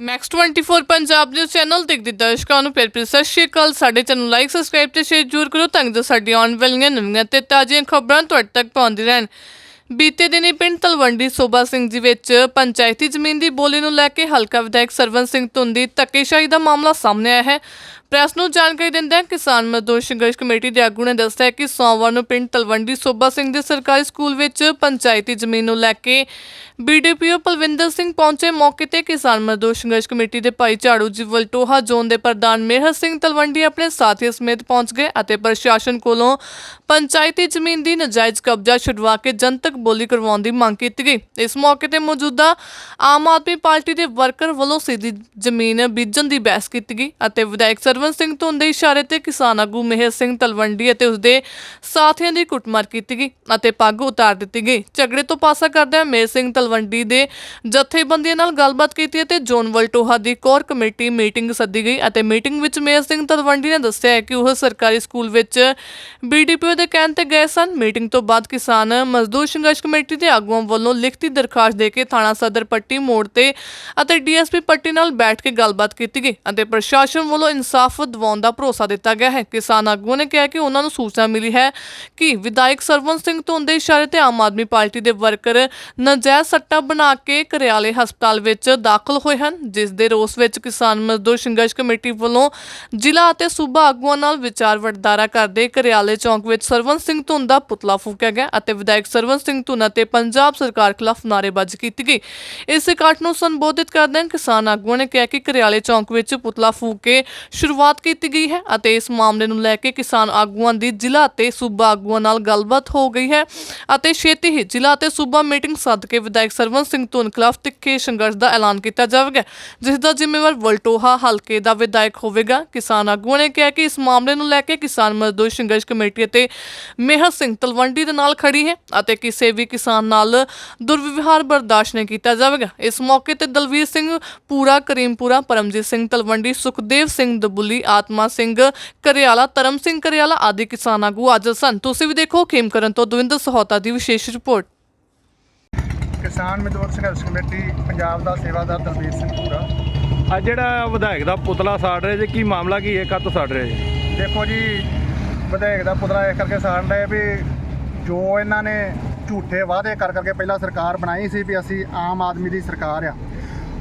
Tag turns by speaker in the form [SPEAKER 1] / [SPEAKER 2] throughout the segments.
[SPEAKER 1] Max 24 Punjab ਦੇ channel ਦੇਖਦੇ ਦਰਸ਼ਕਾਂ ਨੂੰ। ਪਿਆਰ ਭਰੀ ਸਤਿ ਸ਼੍ਰੀ ਅਕਾਲ। ਸਾਡੇ ਚੈਨਲ ਲਾਈਕ ਸਬਸਕ੍ਰਾਈਬ ਤੇ ਸ਼ੇਅਰ ਜ਼ਰੂਰ ਕਰੋ ਤਾਂ ਜੋ ਸਾਡੀ ਆਉਣ ਵਾਲੀਆਂ ਨਵੀਆਂ ਤੇ ਤਾਜ਼ੀਆਂ ਖਬਰਾਂ ਤੁਹਾਡੇ ਤੱਕ ਪਹੁੰਚਦੀ ਰਹਿਣ। ਬੀਤੇ ਦਿਨੀ ਪਿੰਡ ਤਲਵੰਡੀ ਸੋਭਾ ਸਿੰਘ ਜੀ ਵਿੱਚ ਪੰਚਾਇਤੀ ਜ਼ਮੀਨ ਦੀ ਬੋਲੀ ਨੂੰ ਲੈ ਕੇ ਹਲਕਾ ਵਿਧਾਇਕ ਸਰਵਨ ਸਿੰਘ ਧੁੰਦੀ ਧੱਕੇਸ਼ਾਹੀ ਦਾ ਮਾਮਲਾ ਸਾਹਮਣੇ ਆਇਆ ਹੈ। ਪ੍ਰੈਸ ਨੂੰ ਜਾਣਕਾਰੀ ਦਿੰਦਿਆਂ ਕਿਸਾਨ ਮਜ਼ਦੂਰ ਸੰਘਰਸ਼ ਕਮੇਟੀ ਦੇ ਆਗੂ ਨੇ ਦੱਸਿਆ ਕਿ ਸੋਮਵਾਰ ਨੂੰ ਪਿੰਡ ਤਲਵੰਡੀ ਸੋਭਾ ਸਿੰਘ ਦੇ ਸਰਕਾਰੀ ਸਕੂਲ ਵਿੱਚ ਪੰਚਾਇਤੀ ਜ਼ਮੀਨ ਨੂੰ ਲੈ ਕੇ ਬੀਡੀਪੀਓ ਪਲਵਿੰਦਰ ਸਿੰਘ ਪਹੁੰਚੇ ਮੌਕੇ ਤੇ ਕਿਸਾਨ ਮਜ਼ਦੂਰ ਸੰਘਰਸ਼ ਕਮੇਟੀ ਦੇ ਭਾਈ ਝਾੜੂ ਜੀ ਵਲਟੋਹਾ, ਜ਼ੋਨ ਦੇ ਪ੍ਰਧਾਨ ਮੇਹਰ ਸਿੰਘ ਤਲਵੰਡੀ ਆਪਣੇ ਸਾਥੀਆਂ ਸਮੇਤ ਪਹੁੰਚ ਗਏ ਅਤੇ ਪ੍ਰਸ਼ਾਸਨ ਕੋਲੋਂ ਪੰਚਾਇਤੀ ਜ਼ਮੀਨ ਦੀ ਨਜਾਇਜ਼ ਕਬਜ਼ਾ ਛੁਡਵਾ ਕੇ ਜਨਤਕ ਬੋਲੀ ਕਰਵਾਉਣ ਦੀ ਮੰਗ ਕੀਤੀ ਗਈ। ਇਸ ਮੌਕੇ ਤੇ ਮੌਜੂਦਾ ਆਮ ਆਦਮੀ ਪਾਰਟੀ ਦੇ ਵਰਕਰ ਵੱਲੋਂ ਸਿੱਧੀ ਜ਼ਮੀਨ ਬੀਜਣ ਦੀ ਬਹਿਸ ਕੀਤੀ ਗਈ ਅਤੇ ਵਿਧਾਇਕ ਸਰਵਨ ਸਿੰਘ ਧੁੰਦ ਦੇ ਇਸ਼ਾਰੇ ਤੇ ਕਿਸਾਨ ਆਗੂ ਮੇਹਰ ਸਿੰਘ ਤਲਵੰਡੀ ਅਤੇ ਉਸਦੇ ਸਾਥੀਆਂ ਦੀ ਕੁੱਟਮਾਰ ਕੀਤੀ ਗਈ ਅਤੇ ਪੱਗ ਉਤਾਰ ਦਿੱਤੀ ਗਈ। ਝਗੜੇ ਤੋਂ ਪਾਸਾ ਕਰਦਿਆਂ ਮੇਹਰ ਸਿੰਘ ਤਲਵੰਡੀ ਦੇ ਜਥੇਬੰਦੀਆਂ ਨਾਲ ਗੱਲਬਾਤ ਕੀਤੀ ਅਤੇ ਜੋਨ ਵਲਟੋਹਾ ਦੀ ਕੋਰ ਕਮੇਟੀ ਮੀਟਿੰਗ ਸੱਦੀ ਗਈ ਅਤੇ ਮੀਟਿੰਗ ਵਿੱਚ ਮੇਹਰ ਸਿੰਘ ਤਲਵੰਡੀ ਨੇ ਦੱਸਿਆ ਕਿ ਉਹ ਸਰਕਾਰੀ ਸਕੂਲ ਵਿੱਚ ਬੀਡੀਪੀਓ ਦੇ ਕਹਿਣ ਤੇ ਗਏ ਸਨ। ਮੀਟਿੰਗ ਤੋਂ ਬਾਅਦ ਕਿਸਾਨ ਮਜ਼ਦੂਰ ਸੰਘਰਸ਼ ਕਮੇਟੀ ਦੇ ਆਗੂਆਂ ਵੱਲੋਂ ਲਿਖਤੀ ਦਰਖਾਸਤ ਦੇ ਕੇ ਥਾਣਾ ਸਦਰ ਪੱਟੀ ਮੋੜ ਤੇ ਅਤੇ ਡੀਐਸਪੀ ਪੱਟੀ ਨਾਲ ਬੈਠ ਕੇ ਗੱਲਬਾਤ ਕੀਤੀ ਗਈ ਅਤੇ ਪ੍ਰਸ਼ਾਸਨ ਵੱਲੋਂ ਇਨਸਾਫ ਦਵਾਉਣ ਦਾ ਭਰੋਸਾ ਦਿੱਤਾ ਗਿਆ ਹੈ। ਕਿਸਾਨ ਆਗੂਆਂ ਨੇ ਕਿਹਾ ਕਿ ਉਹਨਾਂ ਨੂੰ ਸੂਚਨਾ ਮਿਲੀ ਹੈ ਕਿ ਵਿਧਾਇਕ ਸਰਵਨ ਸਿੰਘ ਧੁੰਦ ਦੇ ਇਸ਼ਾਰੇ ਤੇ ਆਮ ਆਦਮੀ ਪਾਰਟੀ ਦੇ ਵਰਕਰ ਨਜਾਇਜ਼ ਸੱਟਾ ਬਣਾ ਕੇ ਕਰਿਆਲੇ ਹਸਪਤਾਲ ਵਿੱਚ ਦਾਖਲ ਹੋਏ ਹਨ, ਜਿਸ ਦੇ ਰੋਸ ਵਿੱਚ ਕਿਸਾਨ ਮਜ਼ਦੂਰ ਸੰਘਰਸ਼ ਕਮੇਟੀ ਵੱਲੋਂ ਜ਼ਿਲ੍ਹਾ ਅਤੇ ਸੂਬਾ ਆਗੂਆਂ ਨਾਲ ਵਿਚਾਰ ਵਟਾਂਦਰਾ ਕਰਦੇ ਕਰਿਆਲੇ ਚੌਂਕ ਵਿੱਚ ਸਰਵਨ ਸਿੰਘ ਧੁੰਦ ਦਾ ਪੁਤਲਾ ਫੂਕਿਆ ਗਿਆ ਅਤੇ ਵਿਧਾਇਕ ਸਰਵਨ ਸਿੰਘ ਧੁੰਦ ਅਤੇ ਪੰਜਾਬ ਸਰਕਾਰ ਖਿਲਾਫ ਨਾਅਰੇਬਾਜ਼ੀ ਕੀਤੀ ਗਈ। ਇਸ ਇਕੱਠ ਨੂੰ ਸੰਬੋਧਿਤ ਕਰਦਿਆਂ ਕਿਸਾਨ ਆਗੂਆਂ ਨੇ ਕਿਹਾ ਕਿ ਕਰਿਆਲੇ ਚੌਂਕ ਵਿੱਚ ਪੁਤਲਾ ਫੂਕ ਕੇ ਸ਼ੁਰੂਆਤ ਕੀਤੀ ਗਈ ਹੈ ਅਤੇ ਇਸ ਮਾਮਲੇ ਨੂੰ ਲੈ ਕੇ ਕਿਸਾਨ ਆਗੂਆਂ ਦੀ ਜ਼ਿਲ੍ਹਾ ਅਤੇ ਸੂਬਾ ਆਗੂਆਂ ਨਾਲ ਗੱਲਬਾਤ ਹੋ ਗਈ ਹੈ ਅਤੇ ਛੇਤੀ ਹੀ ਜ਼ਿਲ੍ਹਾ ਅਤੇ ਸੂਬਾ ਮੀਟਿੰਗ ਸੱਦ ਕੇ ਵਿਧਾਇਕ ਸਰਵਨ ਸਿੰਘ ਧੁੰਨ ਖਿਲਾਫ ਤਿੱਖੇ ਸੰਘਰਸ਼ ਦਾ ਐਲਾਨ ਕੀਤਾ ਜਾਵੇਗਾ, ਜਿਸ ਦਾ ਜ਼ਿੰਮੇਵਾਰ ਵਲਟੋਹਾ ਹਲਕੇ ਦਾ ਵਿਧਾਇਕ ਹੋਵੇਗਾ। ਕਿਸਾਨ ਆਗੂਆਂ ਨੇ ਕਿਹਾ ਕਿ ਇਸ ਮਾਮਲੇ ਨੂੰ ਲੈ ਕੇ ਕਿਸਾਨ ਮਜ਼ਦੂਰ ਸੰਘਰਸ਼ ਕਮੇਟੀ ਅਤੇ ਮੇਹਰ ਸਿੰਘ ਤਲਵੰਡੀ ਦੇ ਨਾਲ ਖੜੀ ਹੈ ਅਤੇ ਕਿਸੇ ਵੀ ਕਿਸਾਨ ਨਾਲ ਦੁਰਵਿਵਹਾਰ ਬਰਦਾਸ਼ਤ ਨਹੀਂ ਕੀਤਾ ਜਾਵੇਗਾ। ਇਸ ਮੌਕੇ ਤੇ ਦਲਵੀਰ ਸਿੰਘ, ਪੂਰਾ ਕਰੀਮਪੁਰਾ, ਪਰਮਜੀਤ ਸਿੰਘ ਤਲਵੰਡੀ, ਸੁਖਦੇਵ ਸਿੰਘ ਦਬੁੱਲੀ ਆਤਮਾ ਸਿੰਘ ਕਰਿਆਲਾ ਧਰਮ ਸਿੰਘ ਕਰਿਆਲਾ ਆਦਿ ਕਿਸਾਨ ਆਗੂ ਹਾਜ਼ਰ ਸਨ। ਤੁਸੀਂ ਵੀ ਦੇਖੋ ਖੇਮਕਰਨ ਤੋਂ ਦਵਿੰਦਰ ਸਹੋਤਾ ਦੀ ਵਿਸ਼ੇਸ਼ ਰਿਪੋਰਟ।
[SPEAKER 2] ਕਿਸਾਨ ਮਜ਼ਦੂਰ ਸੰਘਰਸ਼ ਕਮੇਟੀ ਪੰਜਾਬ ਦਾ ਸੇਵਾਦਾਰ ਦਲਬੀਰ ਸਿੰਘ ਭੂਰਾ
[SPEAKER 3] ਆ ਜਿਹੜਾ ਵਿਧਾਇਕ ਦਾ ਪੁਤਲਾ ਸਾੜ ਰਹੇ ਜੇ ਕੀ ਮਾਮਲਾ ਕੀ ਹੈ? ਕਦ ਸਾੜ ਰਹੇ ਜੀ?
[SPEAKER 2] ਦੇਖੋ ਜੀ ਵਿਧਾਇਕ ਦਾ ਪੁਤਲਾ ਇਸ ਕਰਕੇ ਸਾੜਨ ਡਏ ਵੀ ਜੋ ਇਹਨਾਂ ਨੇ ਝੂਠੇ ਵਾਅਦੇ ਕਰ ਕਰਕੇ ਪਹਿਲਾਂ ਸਰਕਾਰ ਬਣਾਈ ਸੀ ਵੀ ਅਸੀਂ ਆਮ ਆਦਮੀ ਦੀ ਸਰਕਾਰ ਆ।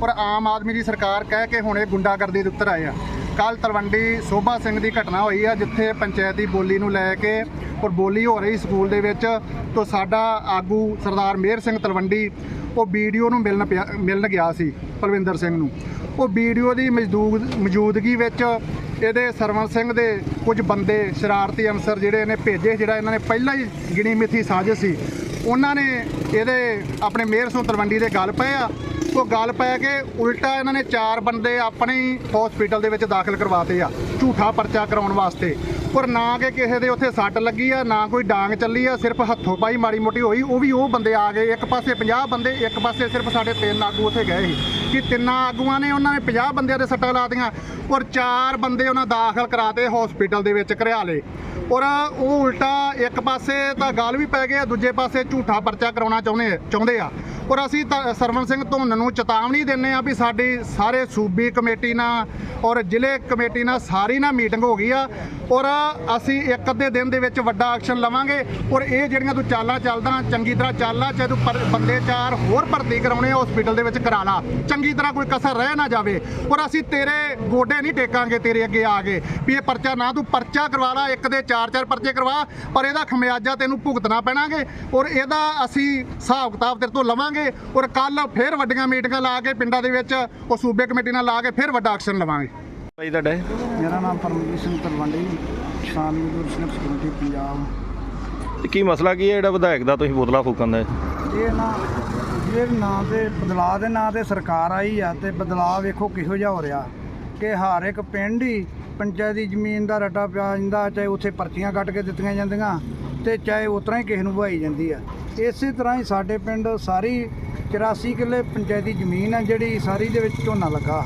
[SPEAKER 2] ਪਰ ਆਮ ਆਦਮੀ ਦੀ ਸਰਕਾਰ ਕਹਿ ਕੇ ਹੁਣ ਇਹ ਗੁੰਡਾਗਰਦੀ ਦੇ ਉੱਤਰ ਆਏ ਆ। ਕੱਲ ਤਲਵੰਡੀ ਸੋਭਾ ਸਿੰਘ ਦੀ ਘਟਨਾ ਹੋਈ ਆ, ਜਿੱਥੇ ਪੰਚਾਇਤੀ ਬੋਲੀ ਨੂੰ ਲੈ ਕੇ ਔਰ ਬੋਲੀ ਹੋ ਰਹੀ ਸਕੂਲ ਦੇ ਵਿੱਚ। ਤੋਂ ਸਾਡਾ ਆਗੂ ਸਰਦਾਰ ਮੇਹਰ ਸਿੰਘ ਤਲਵੰਡੀ, ਉਹ ਵੀਡੀਓ ਨੂੰ ਮਿਲਣ ਪਿਆ, ਮਿਲਣ ਗਿਆ ਸੀ ਪਲਵਿੰਦਰ ਸਿੰਘ ਨੂੰ। ਉਹ ਵੀਡੀਓ ਦੀ ਮੌਜੂਦ ਮੌਜੂਦਗੀ ਵਿੱਚ ਇਹਦੇ ਸਰਵਨ ਸਿੰਘ ਦੇ ਕੁਝ ਬੰਦੇ, ਸ਼ਰਾਰਤੀ ਅਨਸਰ ਜਿਹੜੇ ਇਹਨੇ ਭੇਜੇ, ਜਿਹੜਾ ਇਹਨਾਂ ਨੇ ਪਹਿਲਾਂ ਹੀ ਗਿਣੀ ਮਿੱਥੀ ਸਾਜ਼ਿਸ਼ ਸੀ। ਉਹਨਾਂ ਨੇ ਇਹਦੇ ਆਪਣੇ ਮੇਹਰ ਸਿੰਘ ਤਲਵੰਡੀ ਦੇ ਗੱਲ ਪਏ ਆ ਉਹ ਗੱਲ ਪੈ ਕੇ ਉਲਟਾ ਇਹਨਾਂ ਨੇ ਚਾਰ ਬੰਦੇ ਆਪਣੇ ਹੀ ਹਸਪੀਟਲ ਦੇ ਵਿੱਚ ਦਾਖਲ ਕਰਵਾਤੇ ਆ, ਝੂਠਾ ਪਰਚਾ ਕਰਾਉਣ ਵਾਸਤੇ। ਪਰ ਨਾ ਕਿ ਕਿਸੇ ਦੇ ਉੱਥੇ ਸੱਟ ਲੱਗੀ ਆ, ਨਾ ਕੋਈ ਡਾਂਗ ਚੱਲੀ ਆ, ਸਿਰਫ ਹੱਥੋਂ ਪਾਈ ਮਾੜੀ ਮੋਟੀ ਹੋਈ, ਉਹ ਵੀ ਉਹ ਬੰਦੇ ਆ ਗਏ, ਇੱਕ ਪਾਸੇ 50 ਬੰਦੇ, ਇੱਕ ਪਾਸੇ ਸਿਰਫ ਸਾਡੇ ਤਿੰਨ ਆਗੂ ਉੱਥੇ ਗਏ ਸੀ। ਕਿ ਤਿੰਨਾਂ ਆਗੂਆਂ ਨੇ ਉਹਨਾਂ ਨੇ 50 ਬੰਦਿਆਂ ਦੇ ਸੱਟਾਂ ਲਾਤੀਆਂ ਔਰ ਚਾਰ ਬੰਦੇ ਉਹਨਾਂ ਦਾਖਲ ਕਰਾਤੇ ਹਸਪੀਟਲ ਦੇ ਵਿੱਚ ਘਰਿਆਲੇ। ਔਰ ਉਹ ਉਲਟਾ ਇੱਕ ਪਾਸੇ ਤਾਂ ਗੱਲ ਵੀ ਪੈ ਗਿਆ ਦੂਜੇ ਪਾਸੇ ਝੂਠਾ ਪਰਚਾ ਕਰਾਉਣਾ ਚਾਹੁੰਦੇ ਚਾਹੁੰਦੇ ਆ। ਔਰ ਅਸੀਂ ਤਾਂ ਸਰਵਨ ਸਿੰਘ ਧੁੰਨ ਨੂੰ ਚੇਤਾਵਨੀ ਦਿੰਨੇ ਆ ਵੀ ਸਾਡੀ ਸਾਰੇ ਸੂਬੀ ਕਮੇਟੀ ਨਾਲ ਔਰ ਜ਼ਿਲ੍ਹੇ ਕਮੇਟੀ ਨਾਲ ਸਾਰੀ ਨਾਲ ਮੀਟਿੰਗ ਹੋ ਗਈ ਆ। ਔਰ ਅਸੀਂ ਇੱਕ ਅੱਧੇ ਦਿਨ ਦੇ ਵਿੱਚ ਵੱਡਾ ਐਕਸ਼ਨ ਲਵਾਂਗੇ। ਔਰ ਇਹ ਜਿਹੜੀਆਂ ਤੂੰ ਚਾਲਾਂ ਚੱਲਦਾ, ਚੰਗੀ ਤਰ੍ਹਾਂ ਚੱਲ ਆ ਚਾਹੇ ਤੂੰ ਪਰ- ਬੰਦੇ ਚਾਰ ਹੋਰ ਭਰਤੀ ਕਰਾਉਣੇ ਆ ਹਸਪੀਟਲ ਦੇ ਵਿੱਚ ਕਰਾ ਲਾ। ਚੰਗੀ ਤਰ੍ਹਾਂ ਕੋਈ ਕਸਰ ਰਹਿ ਨਾ ਜਾਵੇ। ਔਰ ਅਸੀਂ ਤੇਰੇ ਗੋਡੇ ਨਹੀਂ ਟੇਕਾਂਗੇ, ਤੇਰੇ ਅੱਗੇ ਆ ਕੇ। ਵੀ ਇਹ ਪਰਚਾ ਨਾ ਤੂੰ ਪਰਚਾ ਕਰਵਾ ਲਾ, ਇੱਕ ਦੇ ਚਾਰ ਚਾਰ ਪਰਚੇ ਕਰਵਾ। ਪਰ ਇਹਦਾ ਖਮਿਆਜਾ ਤੈਨੂੰ ਭੁਗਤਣਾ ਪੈਣਾਗੇ। ਔਰ ਇਹਦਾ ਅਸੀਂ ਹਿਸਾਬ ਕਿਤਾਬ ਤੇਰੇ ਤੋਂ ਲਵਾਂਗੇ। ਔਰ ਕੱਲ ਫਿਰ ਵੱਡੀਆਂ ਮੀਟਿੰਗਾਂ ਲਾ ਕੇ ਪਿੰਡਾਂ ਦੇ ਵਿੱਚ ਉਹ ਸੂਬੇ ਕਮੇਟੀ ਨਾਲ ਲਾ ਕੇ ਫਿਰ ਵੱਡਾ ਐਕਸ਼ਨ ਲਵਾਂਗੇ।
[SPEAKER 3] ਭਾਈ ਤੁਹਾਡਾ
[SPEAKER 4] ਮੇਰਾ ਨਾਮ ਪਰਮਜੀਤ ਸਿੰਘ ਤਲਵੰਡੀ ਕਿਸਾਨ ਮਜ਼ਦੂਰ ਸੰਘਰਸ਼ ਕਮੇਟੀ ਪੰਜਾਬ।
[SPEAKER 3] ਤੇ ਕੀ ਮਸਲਾ ਕੀ ਹੈ ਜਿਹੜਾ ਵਿਧਾਇਕ ਦਾ ਤੁਸੀਂ ਪੁਤਲਾ ਫੂਕਣ ਦਾ?
[SPEAKER 4] ਇਹ ਨਾ ਇਹ ਨਾਂ ਤੇ ਬਦਲਾਅ ਦੇ ਨਾਂ ਤੇ ਸਰਕਾਰ ਆਈ ਆ ਤੇ ਬਦਲਾਅ ਵੇਖੋ ਕਿਹੋ ਜਿਹਾ ਹੋ ਰਿਹਾ। ਕਿ ਹਰ ਇੱਕ ਪਿੰਡ ਹੀ ਪੰਚਾਇਤੀ ਜ਼ਮੀਨ ਦਾ ਰਟਾ ਪਿਆ ਜਾਂਦਾ ਚਾਹੇ ਉੱਥੇ ਪਰਚੀਆਂ ਕੱਟ ਕੇ ਦਿੱਤੀਆਂ ਜਾਂਦੀਆਂ ਤੇ ਚਾਹੇ ਉਤਰਾ ਹੀ ਕਿਸੇ ਨੂੰ ਵਹਾਈ ਜਾਂਦੀ ਆ। ਇਸੇ ਤਰ੍ਹਾਂ ਹੀ ਸਾਡੇ ਪਿੰਡ ਸਾਰੀ 84 ਕਿੱਲੇ ਪੰਚਾਇਤੀ ਜ਼ਮੀਨ ਆ ਜਿਹੜੀ ਸਾਰੀ ਦੇ ਵਿੱਚ ਝੋਨਾ ਲੱਗਾ।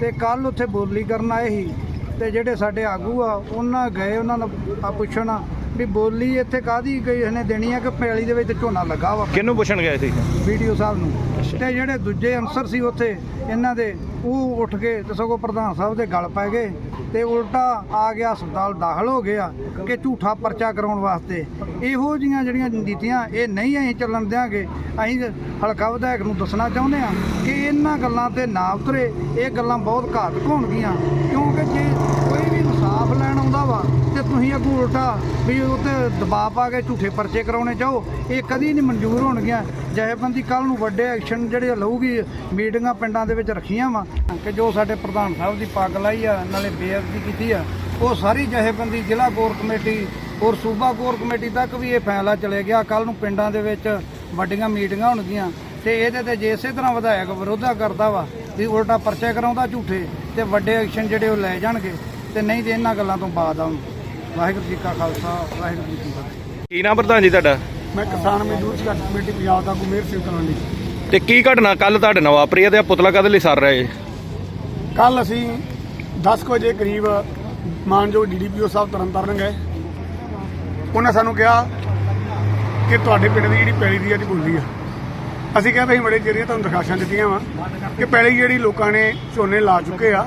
[SPEAKER 4] ਤੇ ਕੱਲ ਉੱਥੇ ਬੋਲੀ ਕਰਨ ਆਏ ਸੀ ਤੇ ਜਿਹੜੇ ਸਾਡੇ ਆਗੂ ਆ ਉਹਨਾਂ ਗਏ ਉਹਨਾਂ ਨੂੰ ਆ ਪੁੱਛਣ ਵੀ ਬੋਲੀ ਇੱਥੇ ਕਾਦੀ ਗਈ? ਇਹਨੇ ਦੇਣੀ ਆ ਕਿ ਪੈਲੀ ਦੇ ਵਿੱਚ ਝੋਨਾ ਲੱਗਾ ਵਾ।
[SPEAKER 3] ਕਿਹਨੂੰ ਪੁੱਛਣ ਗਏ ਸੀ?
[SPEAKER 4] ਵੀਡੀਓ ਸਾਹਿਬ ਨੂੰ। ਤੇ ਜਿਹੜੇ ਦੂਜੇ ਅਨਸਰ ਸੀ ਉੱਥੇ, ਇਹਨਾਂ ਦੇ, ਉਹ ਉੱਠ ਕੇ ਤੇ ਸਗੋਂ ਪ੍ਰਧਾਨ ਸਾਹਿਬ ਦੇ ਗਲ ਪੈ ਗਏ ਤੇ ਉਲਟਾ ਆ ਗਿਆ ਹਸਪਤਾਲ ਦਾਖਲ ਹੋ ਗਿਆ ਕਿ ਝੂਠਾ ਪਰਚਾ ਕਰਾਉਣ ਵਾਸਤੇ। ਇਹੋ ਜੀਆਂ ਜਿਹੜੀਆਂ ਨੀਤੀਆਂ, ਇਹ ਨਹੀਂ ਅਸੀਂ ਚੱਲਣ ਦਿਆਂਗੇ। ਅਸੀਂ ਹਲਕਾ ਵਿਧਾਇਕ ਨੂੰ ਦੱਸਣਾ ਚਾਹੁੰਦੇ ਆ ਕਿ ਇਹਨਾਂ ਗੱਲਾਂ ਤੇ ਨਾ ਉਤਰੇ। ਇਹ ਗੱਲਾਂ ਬਹੁਤ ਘਾਤਕ ਹੋਣਗੀਆਂ, ਕਿਉਂਕਿ ਜੇ ਕੋਈ ਵੀ ਇਨਸਾਫ ਲੈਣ ਆਉਂਦਾ ਵਾ ਤੇ ਤੁਸੀਂ ਅੱਗੋਂ ਉਲਟਾ ਵੀ ਉਹ ਤੇ ਦਬਾਅ ਪਾ ਕੇ ਝੂਠੇ ਪਰਚੇ ਕਰਾਉਣੇ ਚਾਹੋ, ਇਹ ਕਦੀ ਨਹੀਂ ਮਨਜ਼ੂਰ ਹੋਣਗੀਆਂ। ਜਥੇਬੰਦੀ ਕੱਲ ਨੂੰ ਵੱਡੇ ਐਕਸ਼ਨ ਜਿਹੜੇ ਲਊਗੀ, ਮੀਟਿੰਗਾਂ ਪਿੰਡਾਂ ਦੇ ਵਿੱਚ ਰੱਖੀਆਂ ਵਾ। ਕਿ ਜੋ ਸਾਡੇ ਪ੍ਰਧਾਨ ਸਾਹਿਬ ਦੀ ਪੱਗ ਲਾਈ ਆ, ਨਾਲੇ ਬੇਅਦਬੀ ਕੀਤੀ ਆ, ਉਹ ਸਾਰੀ ਜਥੇਬੰਦੀ ਜ਼ਿਲ੍ਹਾ ਕੋਰ ਕਮੇਟੀ ਔਰ ਸੂਬਾ ਕੋਰ ਕਮੇਟੀ ਤੱਕ ਵੀ ਇਹ ਫੈਸਲਾ ਚਲੇ ਗਿਆ। ਕੱਲ ਨੂੰ ਪਿੰਡਾਂ ਦੇ ਵਿੱਚ ਵੱਡੀਆਂ ਮੀਟਿੰਗਾਂ ਹੋਣਗੀਆਂ। ਤੇ ਇਹਦੇ ਤੇ ਜੇ ਇਸੇ ਤਰ੍ਹਾਂ ਵਿਧਾਇਕ ਵਿਰੋਧਾ ਕਰਦਾ ਵਾ, ਵੀ ਉਲਟਾ ਪਰਚੇ ਕਰਾਉਂਦਾ ਝੂਠੇ, ਤੇ ਵੱਡੇ ਐਕਸ਼ਨ ਜਿਹੜੇ ਉਹ ਲੈ ਜਾਣਗੇ, ਤੇ ਨਹੀਂ ਤੇ ਇਹਨਾਂ ਗੱਲਾਂ ਤੋਂ ਬਾਅਦ ਆਉਣ। ਵਾਹਿਗੁਰੂ ਜੀ ਕਾ ਖਾਲਸਾ ਵਾਹਿਗੁਰੂ ਜੀ ਕੀ ਫਤਿਹ।
[SPEAKER 3] ਕੀ ਨਾਮ ਪ੍ਰਧਾਨ ਜੀ ਤੁਹਾਡਾ?
[SPEAKER 5] ਮੈਂ ਕਿਸਾਨ ਮਜ਼ਦੂਰ ਸੰਘਰਸ਼ ਕਮੇਟੀ ਪੰਜਾਬ ਦਾ ਗੁਰਮੇਰ ਸਿੰਘ ਕਲੋਨੀ।
[SPEAKER 3] ਤੇ ਕੀ ਘਟਨਾ ਕੱਲ ਤੁਹਾਡੇ ਨਾਲ ਵਾਪਰੀ ਹੈ ਤੇ ਪੁਤਲਾ ਕਦੇ ਲਈ ਸਰ ਰਹੇ?
[SPEAKER 5] ਕੱਲ ਅਸੀਂ 10 ਕੁ ਵਜੇ ਕਰੀਬ ਮਾਨਯੋਗ ਡੀਡੀਪੀਓ ਸਾਹਿਬ ਤਰਨਤਾਰਨ ਗਏ। ਉਹਨਾਂ ਸਾਨੂੰ ਕਿਹਾ ਕਿ ਤੁਹਾਡੇ ਪਿੰਡ ਦੀ ਜਿਹੜੀ ਪੈਲੀ ਦੀ ਅੱਜ ਬੋਲੀ ਆ। ਅਸੀਂ ਕਿਹਾ ਵੀ ਬੜੇ ਚਿਰ ਤੁਹਾਨੂੰ ਦਰਖਾਸ਼ਾਂ ਦਿੱਤੀਆਂ ਵਾ ਕਿ ਪੈਲੀ ਜਿਹੜੀ ਲੋਕਾਂ ਨੇ ਝੋਨੇ ਲਾ ਚੁੱਕੇ ਆ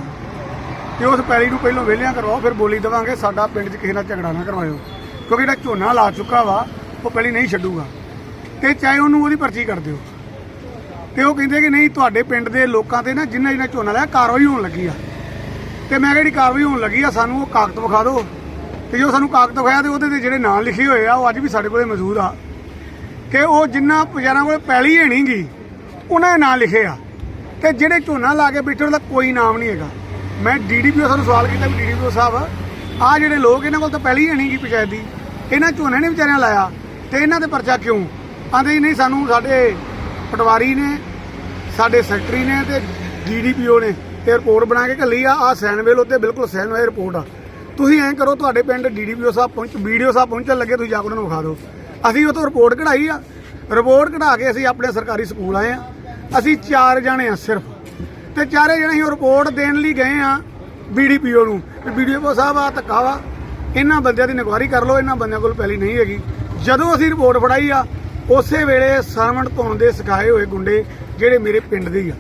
[SPEAKER 5] ਤੇ ਉਸ ਪੈਲੀ ਨੂੰ ਪਹਿਲਾਂ ਵਿਹਲਿਆਂ ਕਰਵਾਓ, ਫਿਰ ਬੋਲੀ ਦੇਵਾਂਗੇ, ਸਾਡਾ ਪਿੰਡ 'ਚ ਕਿਸੇ ਨਾਲ ਝਗੜਾ ਨਾ ਕਰਵਾਇਓ। ਕਿਉਂਕਿ ਜਿਹੜਾ ਝੋਨਾ ਲਾ ਚੁੱਕਾ ਵਾ, ਉਹ ਪਹਿਲੀ ਨਹੀਂ ਛੱਡੂਗਾ। ਤੇ ਚਾਹੇ ਉਹਨੂੰ ਉਹਦੀ ਪਰਚੀ ਕਰ ਦਿਓ। ਤੇ ਉਹ ਕਹਿੰਦੇ ਕਿ ਨਹੀਂ, ਤੁਹਾਡੇ ਪਿੰਡ ਦੇ ਲੋਕਾਂ ਤੇ ਨਾ ਜਿੰਨਾ ਜਿੰਨਾ ਝੋਨਾ ਲਿਆ ਕਾਰਵਾਈ ਹੋਣ ਲੱਗੀ ਆ। ਤੇ ਮੈਂ ਕਿਹੜੀ ਕਾਰਵਾਈ ਹੋਣ ਲੱਗੀ ਆ, ਸਾਨੂੰ ਉਹ ਕਾਗਜ਼ ਵਿਖਾ ਦਿਓ। ਤੇ ਜੋ ਸਾਨੂੰ ਕਾਗਜ਼ ਵਿਖਾਇਆ ਤੇ ਉਹਦੇ ਤੇ ਜਿਹੜੇ ਨਾਂ ਲਿਖੇ ਹੋਏ ਆ, ਉਹ ਅੱਜ ਵੀ ਸਾਡੇ ਕੋਲੇ ਮੌਜੂਦ ਆ। ਕਿ ਉਹ ਜਿੰਨਾ ਪੁਜਾਰਾਂ ਕੋਲ ਪੈਲੀ ਹੈ ਨੀ ਗੀ ਉਹਨਾਂ ਦੇ ਨਾਂ ਲਿਖੇ ਆ। ਤੇ ਜਿਹੜੇ ਝੋਨਾ ਲਾ ਕੇ ਬੈਠੇ, ਉਹਦਾ ਕੋਈ ਨਾਮ ਨਹੀਂ ਹੈਗਾ। ਮੈਂ ਡੀਡੀਪੀਓ ਸਾਨੂੰ ਸਵਾਲ ਕੀਤਾ ਵੀ ਡੀਡੀਪੀਓ ਸਾਹਿਬ ਆ ਜਿਹੜੇ ਲੋਕ ਇਹਨਾਂ ਕੋਲ ਤਾਂ ਪਹਿਲੀ ਹੈ ਨਹੀਂ ਗੀ ਪੰਚਾਇਤ ਦੀ। ਇਹਨਾਂ ਝੋਨੇ ਨੇ ਵਿਚਾਰਿਆਂ ਲਾਇਆ ਤੇ ਇਹਨਾਂ ਤੇ ਪਰਚਾ ਕਿਉਂ? ਆਂਦੇ ਨਹੀਂ, ਸਾਨੂੰ ਸਾਡੇ ਪਟਵਾਰੀ ਨੇ, ਸਾਡੇ ਸੈਕਟਰੀ ਨੇ ਤੇ ਡੀਡੀਪੀਓ ਨੇ ਇਹ ਰਿਪੋਰਟ ਬਣਾ ਕੇ ਘੱਲੀ ਆ ਆ ਸੈਨਵੇਲ ਉੱਤੇ ਬਿਲਕੁਲ ਸੈਨ ਰਿਪੋਰਟ ਆ। ਤੁਸੀਂ ਐਂ ਕਰੋ, ਤੁਹਾਡੇ ਪਿੰਡ ਡੀਡੀਪੀਓ ਸਾਹਿਬ ਪਹੁੰਚ, ਵੀਡੀਓ ਸਾਹਿਬ ਪਹੁੰਚਣ ਲੱਗੇ, ਤੁਸੀਂ ਜਾ ਕੇ ਉਹਨਾਂ ਨੂੰ ਵਿਖਾ ਦਿਓ। ਅਸੀਂ ਉਹ ਤੋਂ ਰਿਪੋਰਟ ਕਢਾਈ ਆ। ਰਿਪੋਰਟ ਕਢਾ ਕੇ ਅਸੀਂ ਆਪਣੇ ਸਰਕਾਰੀ ਸਕੂਲ ਆਏ ਆ। ਅਸੀਂ ਚਾਰ ਜਾਣੇ ਆ ਸਿਰਫ। ਤੇ ਚਾਰੇ ਜਣੇ ਅਸੀਂ ਉਹ ਰਿਪੋਰਟ ਦੇਣ ਲਈ ਗਏ ਆ ਬੀਡੀਪੀਓ ਨੂੰ। ਵੀ ਬੀਡੀਪੀਓ ਸਾਹਿਬ ਆ ਧੱਕਾ ਵਾ। ਇਹਨਾਂ ਬੰਦਿਆਂ ਦੀ ਨਿਗਵਾਰੀ ਕਰ ਲਓ, ਇਹਨਾਂ ਬੰਦਿਆਂ ਕੋਲ ਪਹਿਲੀ ਨਹੀਂ ਹੈਗੀ। ਜਦੋਂ ਅਸੀਂ ਰਿਪੋਰਟ ਫੜਾਈ ਆ, ਉਸੇ ਵੇਲੇ ਸਰਵਣ ਧੋਣ ਦੇ ਸਿਖਾਏ ਹੋਏ ਗੁੰਡੇ ਜਿਹੜੇ ਮੇਰੇ ਪਿੰਡ ਦੇ ਆ।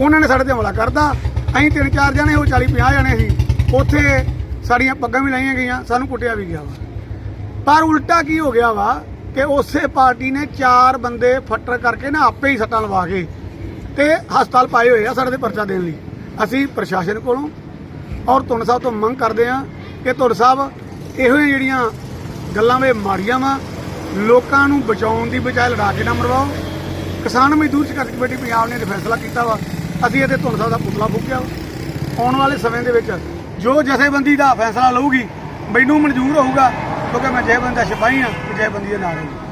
[SPEAKER 5] ਉਹਨਾਂ ਨੇ ਸਾਡੇ ਤੇ ਹਮਲਾ ਕਰਦਾ ਅਸੀਂ ਤਿੰਨ ਚਾਰ ਜਣੇ, ਉਹ 40 50 ਜਣੇ ਸੀ। ਉੱਥੇ ਸਾਡੀਆਂ ਪੱਗਾਂ ਵੀ ਲਾਈਆਂ ਗਈਆਂ, ਸਾਨੂੰ ਕੁੱਟਿਆ ਵੀ ਗਿਆ ਵਾ। ਪਰ ਉਲਟਾ ਕੀ ਹੋ ਗਿਆ ਵਾ ਕਿ ਉਸੇ ਪਾਰਟੀ ਨੇ ਚਾਰ ਬੰਦੇ ਫੱਟਰ ਕਰਕੇ ਨਾ ਆਪੇ ਹੀ ਸੱਟਾਂ ਲਵਾ ਕੇ ਤੇ ਹਸਪਤਾਲ ਪਾਏ ਹੋਏ ਆ ਸਾਡੇ ਤੇ ਪਰਚਾ ਦੇਣ ਲਈ। ਅਸੀਂ ਪ੍ਰਸ਼ਾਸਨ ਕੋਲੋਂ ਔਰ ਧੁੰਨ ਸਾਹਿਬ ਤੋਂ ਮੰਗ ਕਰਦੇ ਆ ਕਿ ਧੁੰਨ ਸਾਹਿਬ ਇਹੋ ਜਿਹੀਆਂ ਜਿਹੜੀਆਂ ਗੱਲਾਂ ਵੇ ਮਾਰੀਆਂ ਵਾ, ਲੋਕਾਂ ਨੂੰ ਬਚਾਉਣ ਦੀ ਬਜਾਏ ਲੜਾ ਕੇ ਨਾ ਮਰਵਾਓ। ਕਿਸਾਨ ਮਜ਼ਦੂਰ ਸੰਘਰਸ਼ ਕਮੇਟੀ ਪੰਜਾਬ ਨੇ ਇਹ ਫੈਸਲਾ ਕੀਤਾ ਵਾ। ਅਸੀਂ ਇਹਦੇ ਧੁੰਨ ਸਾਹਿਬ ਦਾ ਪੁਤਲਾ ਫੂਕਿਆ ਵਾ। ਆਉਣ ਵਾਲੇ ਸਮੇਂ ਦੇ ਵਿੱਚ ਜੋ ਜਥੇਬੰਦੀ ਦਾ ਫੈਸਲਾ ਲਊਗੀ, ਮੈਨੂੰ ਮਨਜ਼ੂਰ ਹੋਊਗਾ ਕਿਉਂਕਿ ਮੈਂ ਜਥੇਬੰਦੀ ਦਾ ਸਿਪਾਹੀ ਹਾਂ ਤੇ ਜਥੇਬੰਦੀ ਦੇ ਨਾਲ ਹਾਂ।